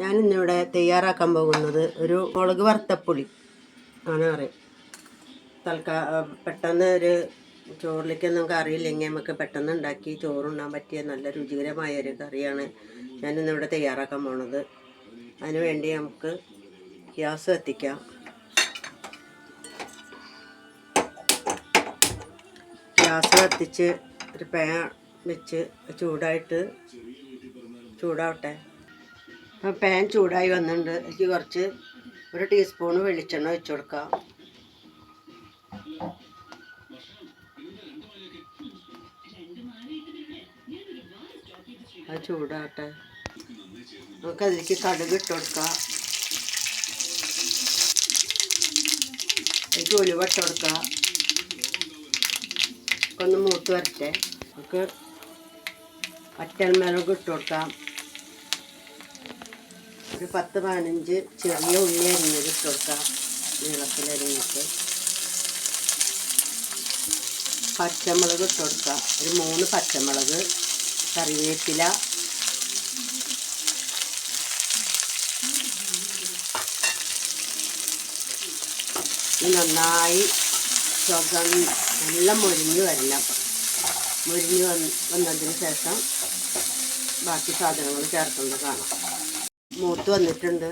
ഞാൻ ഇന്നിവിടെ തയ്യാറാക്കാൻ പോകുന്നത് ഒരു മുളക് വറുത്തപ്പുളി ആണ് അറിയാം തൽക്കാ പെട്ടെന്ന് ഒരു ചോറിലേക്കൊന്നും അറിയില്ലെങ്കിൽ നമുക്ക് പെട്ടെന്ന് ഉണ്ടാക്കി ചോറുണ്ണാൻ പറ്റിയ നല്ല രുചികരമായ ഒരു കറിയാണ് ഞാൻ ഇന്നിവിടെ തയ്യാറാക്കാൻ പോണത്. അതിനുവേണ്ടി നമുക്ക് ഗ്യാസ് കത്തിക്കാം. ഗ്യാസ് കത്തിച്ച് ഒരു പാൻ വെച്ച് ചൂടായിട്ട് ചൂടാവട്ടെ. പാൻ ചൂടായി വന്നിട്ടുണ്ട്. എനിക്ക് കുറച്ച് ഒരു ടീസ്പൂൺ വെളിച്ചെണ്ണ ഒഴിച്ച് കൊടുക്കാം. അത് ചൂടാട്ടെ നമുക്ക് അതിലേക്ക് കടുക് ഇട്ട് കൊടുക്കാം. അതിലേക്ക് ഉലുവ ഇട്ട് കൊടുക്കാം. ഒന്ന് മൂത്ത് വരട്ടെ. നമുക്ക് വറ്റൽമുളക് ഇട്ട് കൊടുക്കാം. ഒരു പത്ത് പതിനഞ്ച് ചെറിയ ഉള്ളി അരിഞ്ഞത് ഇട്ട് കൊടുക്കാം. നീളത്തിലരിഞ്ഞിട്ട് പച്ചമുളക് ഇട്ട് കൊടുക്കാം. ഒരു മൂന്ന് പച്ചമുളക് കറിവേപ്പില നന്നായി ചുവന്ന് നല്ല മുരിഞ്ഞ് വരണം. മുരിഞ്ഞ് വന്ന് വന്നതിന് ശേഷം ബാക്കി സാധനങ്ങൾ ചേർക്കുന്നത് കാണാം. മൂത്ത് വന്നിട്ടുണ്ട്.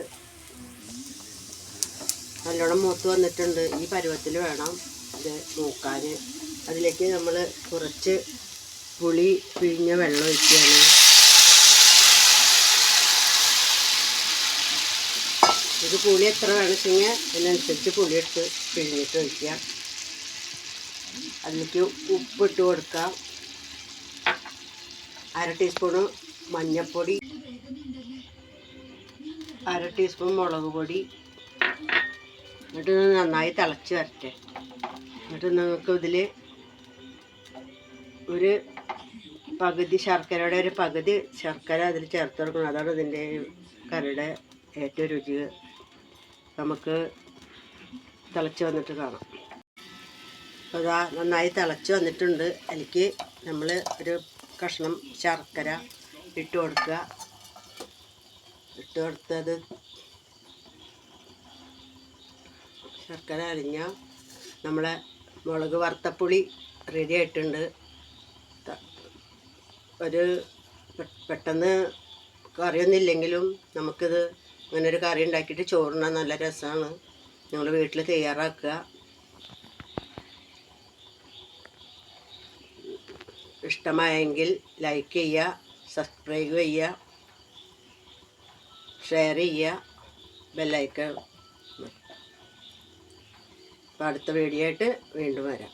നല്ലോണം മൂത്ത് വന്നിട്ടുണ്ട്. ഈ പരുവത്തിൽ വേണം ഇത് മൂക്കാൻ. അതിലേക്ക് നമ്മൾ കുറച്ച് പുളി പിഴിഞ്ഞ വെള്ളം ഒഴിക്കുകയാണ്. ഇത് പുളി എത്ര വേണമെങ്കിൽ അതിനനുസരിച്ച് പുളി എടുത്ത് പിഴിഞ്ഞിട്ട് ഒഴിക്കുക. അതിലേക്ക് ഉപ്പിട്ട് കൊടുക്കാം. അര ടീസ്പൂണ് മഞ്ഞൾപ്പൊടി. അര ടീസ്പൂൺ മുളക് പൊടി. എന്നിട്ട് നന്നായി തിളച്ച് വരട്ടെ. എന്നിട്ട് നിങ്ങൾക്ക് ഇതിൽ ഒരു പകുതി ശർക്കരയുടെ ഒരു പകുതി ശർക്കര അതിൽ ചേർത്ത് കൊടുക്കണം. അതാണ് ഇതിന്റെ കറിയുടെ ഏറ്റവും രുചി. നമുക്ക് തിളച്ച് വന്നിട്ട് കാണാം. അപ്പോൾ അതാ നന്നായി തിളച്ച് വന്നിട്ടുണ്ട്. എനിക്ക് നമ്മൾ ഒരു കഷ്ണം ശർക്കര ഇട്ട് കൊടുക്കുക. ഇട്ട് കൊടുത്തത് ശർക്കര അരിഞ്ഞ നമ്മളെ മുളക് വറുത്തപ്പുളി റെഡി ആയിട്ടുണ്ട്. ഒരു പെട്ടെന്ന് കറിയൊന്നുമില്ലെങ്കിലും നമുക്കിത് ഇങ്ങനെ ഒരു കറി ഉണ്ടാക്കിയിട്ട് ചോറിനാൻ നല്ല രസമാണ് നിങ്ങൾ വീട്ടിൽ തയ്യാറാക്കുക. ഇഷ്ടമായെങ്കിൽ ലൈക്ക് ചെയ്യുക സബ്സ്ക്രൈബ് ചെയ്യുക. ഷെയർ ചെയ്യുക ബെല്ലൈക്കൺ. അപ്പോൾ അടുത്ത വീഡിയോ ആയിട്ട് വീണ്ടും വരാം.